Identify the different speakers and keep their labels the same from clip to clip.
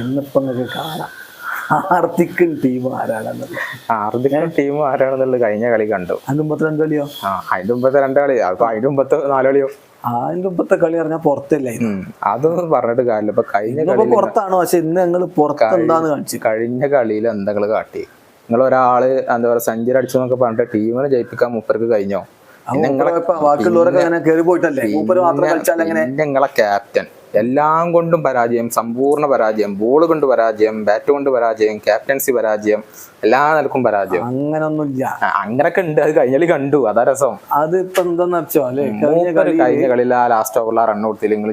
Speaker 1: ഇന്നിപ്പോ നിങ്ങൾക്ക് കാണാം. ഹാർദിക്കൻ ടീം ആരാണെന്നുള്ളത്
Speaker 2: ഹാർദിക്കൻ ടീം ആരാണെന്നുള്ളത് കഴിഞ്ഞ കളി കണ്ടു.
Speaker 1: അതിന് മുമ്പത്തെ രണ്ട് കളിയോ?
Speaker 2: ആ അതിന്റെ മുമ്പത്തെ രണ്ട് കളി. അപ്പൊ അതിന്റെ മുമ്പത്തെ നാല് കളിയോ?
Speaker 1: അതിന്റെ മുമ്പത്തെ കളി പറഞ്ഞാൽ പുറത്തല്ലേ.
Speaker 2: അതൊന്നും പറഞ്ഞിട്ട് കാര്യമില്ല. ഇപ്പൊ കഴിഞ്ഞ കളി
Speaker 1: പുറത്താണോ? പക്ഷെ ഇന്ന് ഞങ്ങൾ പുറത്ത് എന്താന്ന് കാണിച്ചു.
Speaker 2: കഴിഞ്ഞ കളിയിൽ എന്താ കാട്ടി? നിങ്ങൾ ഒരാൾ എന്താ പറയാ സെഞ്ചുറി അടിച്ചു എന്നൊക്കെ പറഞ്ഞിട്ട് ടീമിനെ ജയിപ്പിക്കാൻ മുപ്പർക്ക് കഴിഞ്ഞോ?
Speaker 1: ബാക്കിയുള്ളവരൊക്കെ അങ്ങനെ കയറി പോയിട്ടല്ലേ?
Speaker 2: നിങ്ങളെ ക്യാപ്റ്റൻ എല്ലാം കൊണ്ടും പരാജയം സമ്പൂർണ പരാജയം ബോൾ കൊണ്ട് പരാജയം ബാറ്റ് കൊണ്ട് പരാജയം ക്യാപ്റ്റൻസി പരാജയം എല്ലാ നിലക്കും പരാജയം.
Speaker 1: അങ്ങനൊന്നുമില്ല.
Speaker 2: ഒന്നുമില്ല അങ്ങനൊക്കെ ഉണ്ട്. അത് കഴിഞ്ഞാൽ കണ്ടു. അതാ രസം.
Speaker 1: അത് ഇപ്പൊ എന്താന്ന് വെച്ചോ? അല്ലെ? കഴിഞ്ഞ
Speaker 2: കളിയിൽ ആ ലാസ്റ്റ് ഓവറിൽ ആ റൺ കൊടുത്തില്ല? നിങ്ങൾ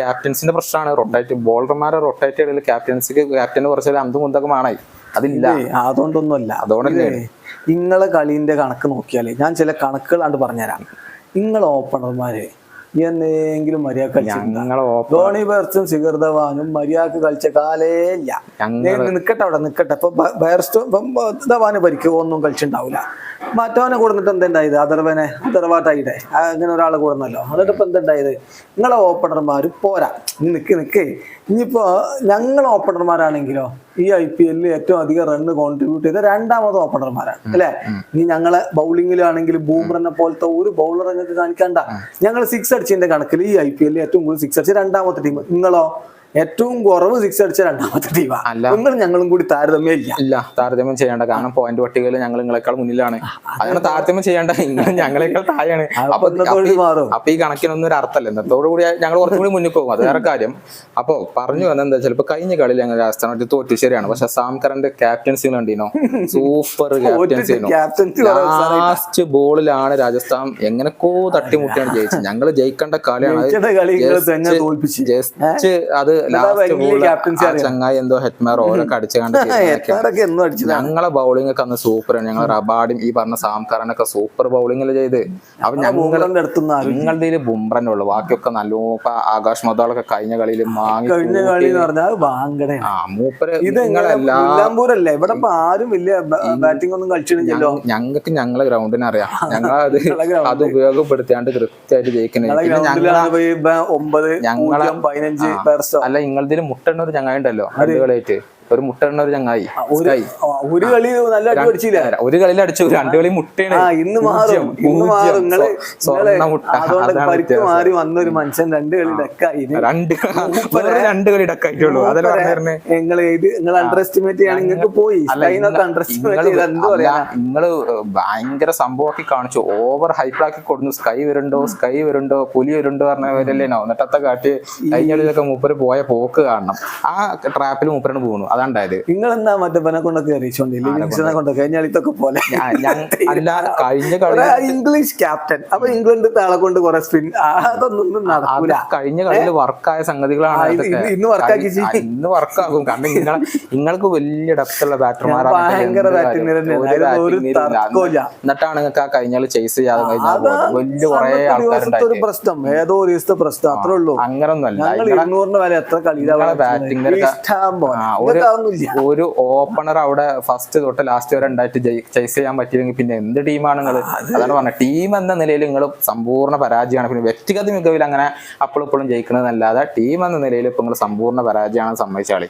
Speaker 2: ക്യാപ്റ്റൻസിന്റെ പ്രശ്നമാണ്. റൊട്ടേറ്റ് ബോളർമാരെ റൊട്ടേറ്റ് ക്യാപ്റ്റൻസിക്ക് ക്യാപ്റ്റന് കുറച്ചൊരു അന്തും കുന്തൊക്കെ വേണായി അതില്ല.
Speaker 1: അതുകൊണ്ടൊന്നുമല്ല.
Speaker 2: അതുകൊണ്ടല്ലേ?
Speaker 1: നിങ്ങളെ കളീന്റെ കണക്ക് നോക്കിയാൽ ഞാൻ ചില കണക്കുകളാണ്ട് പറഞ്ഞുതരാം. നിങ്ങളെ ഓപ്പണർമാര് എന്നെങ്കിലും മര്യാദ ധോണി ബേർസും സിഗർ ധവാനും മര്യാദയ്ക്ക് കളിച്ച കാലേ ഇല്ല. നിക്കട്ടെ അവിടെ നിക്കട്ടെ. ഇപ്പൊ ബ- ബയർസ്റ്റോ ഇപ്പം ധവാന് പരിക്ക് ഒന്നും കളിച്ചിണ്ടാവില്ല മറ്റവനെ കൊടുത്തിട്ട് എന്തുണ്ടായത് അതർവനെ അതർവാട്ടായിട്ട് അങ്ങനെ ഒരാളെ കൂടുന്നല്ലോ. എന്നിട്ട് ഇപ്പൊ എന്തുണ്ടായത് നിങ്ങളെ ഓപ്പണർമാര് പോരാ. നിക്ക് നിക്ക്. ഇനിയിപ്പോ ഞങ്ങൾ ഓപ്പണർമാരാണെങ്കിലോ ഈ ഐ പി എല്ലിൽ ഏറ്റവും അധികം റണ്ണ് കോൺട്രിബ്യൂട്ട് ചെയ്ത രണ്ടാമത് ഓപ്പണർമാരാണ്. അല്ലെ? ഇനി ഞങ്ങളെ ബൗളിങ്ങിലാണെങ്കിൽ ബൂമറിനെ പോലത്തെ ഒരു ബൗളർ ഞങ്ങൾക്ക് കാണിക്കണ്ട. ഞങ്ങൾ സിക്സ് അടിച്ചതിന്റെ കണക്കിൽ ഈ ഐ പി എല്ലിൽ ഏറ്റവും കൂടുതൽ സിക്സ് അടിച്ച രണ്ടാമത്തെ ടീം നിങ്ങളോ? ഏറ്റവും കുറവ് സിക്സ് അടിച്ച രണ്ടാമത്തെ ടീമാണ്. ഞങ്ങളും കൂടി താരതമ്യം ഇല്ല.
Speaker 2: ഇല്ല താരതമ്യം ചെയ്യേണ്ട. കാരണം പോയിന്റ് പട്ടികയിൽ ഞങ്ങൾ നിങ്ങളെക്കാൾ മുന്നിലാണ്. അതാണ്. താരതമ്യം ചെയ്യേണ്ട. നിങ്ങൾ ഞങ്ങളെക്കാൾ താഴെയാണ്. അപ്പൊ ഈ കണക്കിനൊന്നും ഒരു അർത്ഥമല്ല. ഇന്നത്തോടു കൂടി ഞങ്ങൾ കുറച്ചും കൂടി മുന്നിൽ പോകും. അത് വേറെ കാര്യം. അപ്പൊ പറഞ്ഞു വന്നത് എന്താ ചിലപ്പോൾ കഴിഞ്ഞ കളിയിൽ ഞങ്ങൾ രാജസ്ഥാനായിട്ട് തോറ്റു ശരിയാണ് പക്ഷെ സാംകറിന്റെ ക്യാപ്റ്റൻസി കണ്ടീനോ സൂപ്പർ ക്യാപ്റ്റൻസി ലാസ്റ്റ് ബോളിലാണ് രാജസ്ഥാൻ എങ്ങനെക്കോ തട്ടിമുട്ടിയാണ് ജയിച്ചത്. ഞങ്ങൾ ജയിക്കേണ്ട കളിയാണ്.
Speaker 1: കളി.
Speaker 2: ജസ്റ്റ് അത് ചങ്ങായി എന്തോ ഹെറ്റ്മാർ ഓരൊക്കെ അടിച്ചു കണ്ട് ഞങ്ങളെ ബൗളിംഗ് ഒക്കെ അന്ന് ആണ്. ഞങ്ങൾ റബാഡും ഈ പറഞ്ഞ സാംകാരനൊക്കെ സൂപ്പർ ബൗളിംഗ് ചെയ്ത്. അപ്പൊ
Speaker 1: ഞങ്ങളെ
Speaker 2: നിങ്ങളുടെ ബുംറന്നെ ഉള്ളു. ബാക്കിയൊക്കെ നല്ല ആകാശ് മതാളൊക്കെ കഴിഞ്ഞ കളിയിൽ മാങ്ങി
Speaker 1: കഴിഞ്ഞ കളി എന്ന് പറഞ്ഞാൽ ബാങ്കടേ
Speaker 2: ആ മൂപ്പര്
Speaker 1: ഇത് ഇവിടെ ആരും വലിയ ബാറ്റിംഗ് ഒന്നും കളിച്ചിട്ടില്ലല്ലോ
Speaker 2: ഞങ്ങൾക്ക് ഞങ്ങളെ ഗ്രൗണ്ടിനെ അറിയാം. ഞങ്ങൾ അത് അത് ഉപയോഗപ്പെടുത്തിയാണ്ട് കൃത്യമായിട്ട് ജയിക്കുന്നത്
Speaker 1: ഞങ്ങളെ ഒമ്പത് പതിനഞ്ച്
Speaker 2: ആ. അല്ല നിങ്ങളതിൽ മുട്ടെണ്ണ ഒരു ചങ്ങായി ഉണ്ടല്ലോ രണ്ട് കളിയായിട്ട് ഒരു മുട്ടണ്ണ ഒരു ചങ്ങായി.
Speaker 1: ഒരു. കളി നല്ല അടി അടിച്ചില്ല
Speaker 2: ഒരു കളിയിൽ അടിച്ചു രണ്ട് കളി മുട്ടയാണ്
Speaker 1: ഇന്ന് മാറും ഇന്ന് മാറും. പരിക്ക്. മാറി വന്ന ഒരു മനുഷ്യൻ രണ്ട് കളി ഡക്കായി.
Speaker 2: രണ്ട് രണ്ട് കളി ഡക്കായിട്ടുള്ളൂ. അതല്ല പറഞ്ഞേ
Speaker 1: നിങ്ങൾ നിങ്ങൾ അണ്ടർ എസ്റ്റിമേറ്റ് ചെയ്യാൻ നിങ്ങൾക്ക് പോയി. അണ്ടർ എസ്റ്റിമേറ്റ് ചെയ്ത് എന്ത് പറയാ
Speaker 2: നിങ്ങൾ ഭയങ്കര സംഭവമാക്കി കാണിച്ചു. ഓവർ ഹൈപ്പാക്കി കൊടുന്നു. സ്കൈ വരുണ്ടോ സ്കൈ വരുണ്ടോ പുലി വരുണ്ടോ പറഞ്ഞവരല്ലേനോ എന്നിട്ടത്തെ കാട്ടി കഴിഞ്ഞ കളിയിലൊക്കെ മൂപ്പര് പോയ പോക്ക് കാണണം ആ ട്രാപ്പിൽ മൂപ്പരാണ് പോകുന്നു അതാണ്ടായത്.
Speaker 1: നിങ്ങൾ എന്താ മറ്റേ പനെ കൊണ്ടൊക്കെ എറിയിച്ചോണ്ട് ലിവിങ്സ്റ്റനെ കൊണ്ടൊക്കെ. കഴിഞ്ഞ കളിത്തൊക്കെ പോലെ.
Speaker 2: അല്ല കഴിഞ്ഞ കളി
Speaker 1: ഇംഗ്ലീഷ് ക്യാപ്റ്റൻ അപ്പൊ ഇംഗ്ലണ്ട് താളെ കൊണ്ട് കുറെ സ്പിൻ അതൊന്നും നടക്കൂല.
Speaker 2: കഴിഞ്ഞ കളിയിൽ വർക്കായ സംഗതികളാണ്.
Speaker 1: ഇന്ന്
Speaker 2: ആ, ഇന്ന് വർക്കാകും കാരണം നിങ്ങൾ നിങ്ങൾക്ക് വലിയ ഡെപ്തുള്ള ബാറ്റർമാരാണ്
Speaker 1: ഭയങ്കര ബാറ്റിംഗ്.
Speaker 2: എന്നിട്ടാണ് നിങ്ങൾക്ക് ആ കഴിഞ്ഞാൽ ചേസ് ചെയ്യാതെ കഴിഞ്ഞാൽ വലിയ കുറെ
Speaker 1: ഒരു പ്രശ്നം. ഏതോ ഒരു ദിവസത്തെ പ്രശ്നം. അത്രേ ഉള്ളൂ.
Speaker 2: അങ്ങനൊന്നല്ല
Speaker 1: ഞങ്ങൾ ഇരുന്നൂറിന് വരെ എത്ര കളിയിലാണ്
Speaker 2: ബാറ്റിംഗ് ഒരു ഓപ്പണർ അവിടെ ഫസ്റ്റ് തൊട്ട് ലാസ്റ്റ് വരെ ഉണ്ടായിട്ട് ചേസ് ചെയ്യാൻ പറ്റിയില്ലെങ്കിൽ പിന്നെ എന്ത് ടീമാണ് നിങ്ങൾ അതാണ് പറഞ്ഞത്. ടീം എന്ന നിലയിൽ നിങ്ങൾ സമ്പൂർണ പരാജയമാണ്. പിന്നെ വ്യക്തിഗത മികവിൽ അങ്ങനെ അപ്പോഴും ഇപ്പോഴും ജയിക്കുന്നതല്ലാതെ ടീം എന്ന നിലയിൽ ഇപ്പൊ നിങ്ങൾ സമ്പൂർണ പരാജയമാണ് സമ്മതിച്ചാളി